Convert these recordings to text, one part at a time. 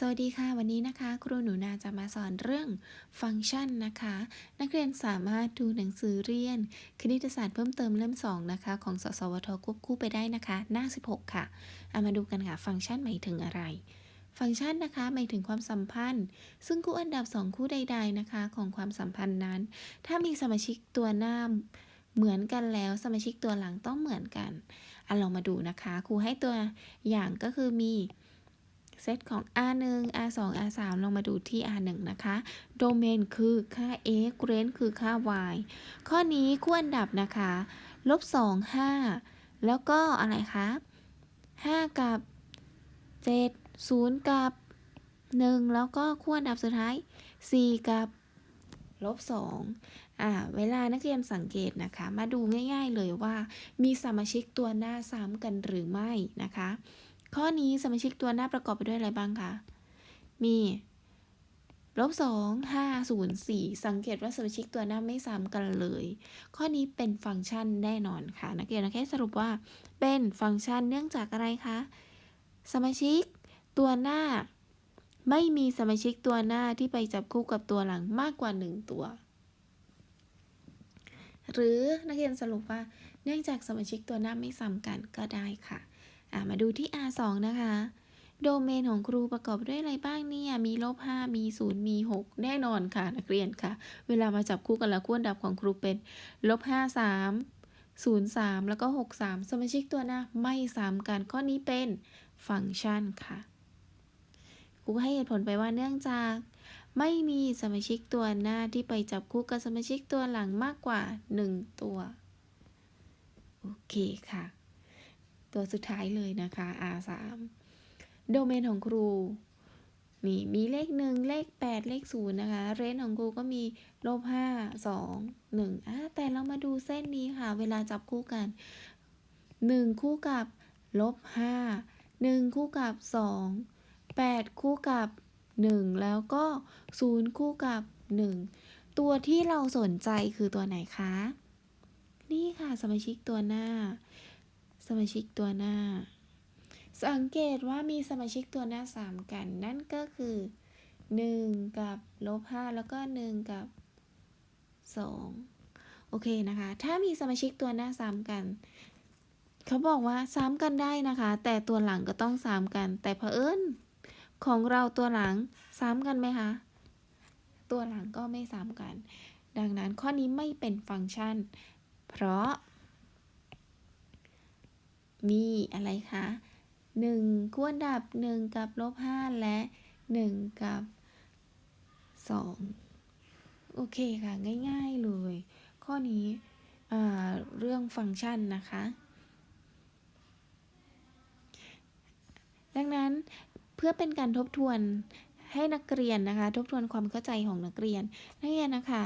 สวัสดีค่ะ วันนี้นะคะ ครูหนูนาจะมาสอนเรื่องฟังก์ชันนะคะ นักเรียนสามารถดูหนังสือเรียน คณิตศาสตร์เพิ่มเติมเล่ม 2 นะคะ ของสสวทควบคู่ไปได้นะคะ หน้า 16 ค่ะเอามาดูกันค่ะ ฟังก์ชันหมายถึงอะไร ฟังก์ชันนะคะหมายถึงความสัมพันธ์ ซึ่งคู่อันดับ 2 คู่ใด ๆนะคะ ของความสัมพันธ์นั้น ถ้ามีสมาชิกตัวหน้าเหมือนกันแล้วสมาชิกตัวหลังต้องเหมือนกันอะลองมาดูนะคะครูให้ตัวอย่างก็คือมี เซตของ R1 R2 R3 ลองมาดูที่ R1 นะคะโดเมนคือค่า x range คือค่า y ข้อนี้คู่อันดับนะคะลบ2 5 แล้วก็อะไรคะ5 กับ 7 0 กับ 1 แล้วก็คู่อันดับสุดท้าย 4 กับลบ2อ่า เวลานักเรียนสังเกตนะคะ มาดูง่าย ๆเลยว่า มีสมาชิกตัวหน้าซ้ำกันหรือไม่นะคะ ข้อนี้สมาชิกตัวหน้าประกอบไปด้วยอะไรบ้างคะ มีลบสองห้าศูนย์สี่สังเกตว่าสมาชิกตัวหน้าไม่ซ้ำกันเลย ข้อนี้เป็นฟังก์ชันแน่นอนค่ะ นักเรียนแค่สรุปว่าเป็นฟังก์ชันเนื่องจากอะไรคะ สมาชิกตัวหน้า ไม่มีสมาชิกตัวหน้าที่ไปจับคู่กับตัวหลังมากกว่า 1 ตัว หรือนักเรียนสรุปว่า เนื่องจากสมาชิกตัวหน้าไม่ซ้ำกันก็ได้ค่ะ มาดูที่ R2 นะคะ โดเมนของครูประกอบด้วยอะไรบ้างเนี่ย มีลบ 5 มี 0 มี 6 แน่นอนค่ะ นักเรียนค่ะ เวลามาจับคู่กันแล้วคู่อันดับของครูเป็นลบ 5 3 0 3 แล้วก็ 6 3 สมาชิกตัวหน้าไม่ซ้ำกันข้อนี้เป็นฟังก์ชันค่ะครูให้เหตุผลไปว่าเนื่องจากไม่มีสมาชิกตัวหน้าที่ไปจับคู่กับสมาชิกตัวหลังมากกว่า 1 ตัว โอเคค่ะ ตัวสุดท้ายเลยนะคะ R3 โดเมนของครูนี่มีเลข 1 เลข 8 เลข 0 นะคะ เรนของครูก็มีลบ5 2 1อะแต่เรามาดูเส้นนี้ค่ะ เวลาจับคู่กัน 1 คู่กับลบ5 1 คู่กับ 2 8 คู่กับ 1 แล้วก็ 0 คู่กับ 1 ตัวที่เราสนใจคือตัวไหนคะ นี่ค่ะสมาชิกตัวหน้า สมาชิกตัวหน้า สังเกตว่ามีสมาชิกตัวหน้า 3 กัน นั่นก็คือ 1 กับลบ5แล้วก็ 1 กับ 2 โอเคนะคะ ถ้ามีสมาชิกตัวหน้าซ้ำกัน เขาบอกว่าซ้ำกันได้นะคะ แต่ตัวหลังก็ต้องซ้ำกัน แต่เผอิญของเราตัวหลังซ้ำกันไหมคะ ตัวหลังก็ไม่ซ้ำกัน ดังนั้นข้อนี้ไม่เป็นฟังก์ชัน เพราะ มีอะไรคะ1คู่อันดับ 1 กับลบ5และ 1 กับ 2 โอเคค่ะ ง่ายๆเลย ข้อนี้เรื่องฟังก์ชันนะคะ ดังนั้นเพื่อเป็นการทบทวนให้นักเรียนนะคะ ทบทวนความเข้าใจของนักเรียน นักเรียนนะคะ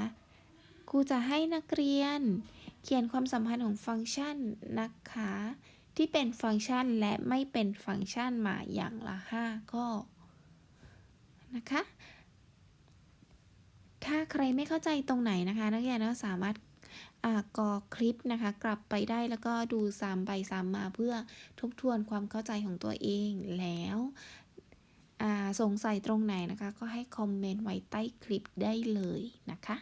ครูจะให้นักเรียน เขียนความสัมพันธ์ของฟังก์ชันนะคะ ที่เป็นฟังก์ชันและไม่เป็นฟังก์ชันมาอย่างละ 5 ข้อ นะคะ ถ้าใครไม่เข้าใจตรงไหนนะคะ นักเรียนก็สามารถกอคลิปนะคะ กลับไปได้แล้วก็ดูซ้ำไปซ้ำมาเพื่อทบทวนความเข้าใจของตัวเองแล้วสงสัยตรงไหนนะคะ ก็ให้คอมเมนต์ไว้ใต้คลิปได้เลยนะคะ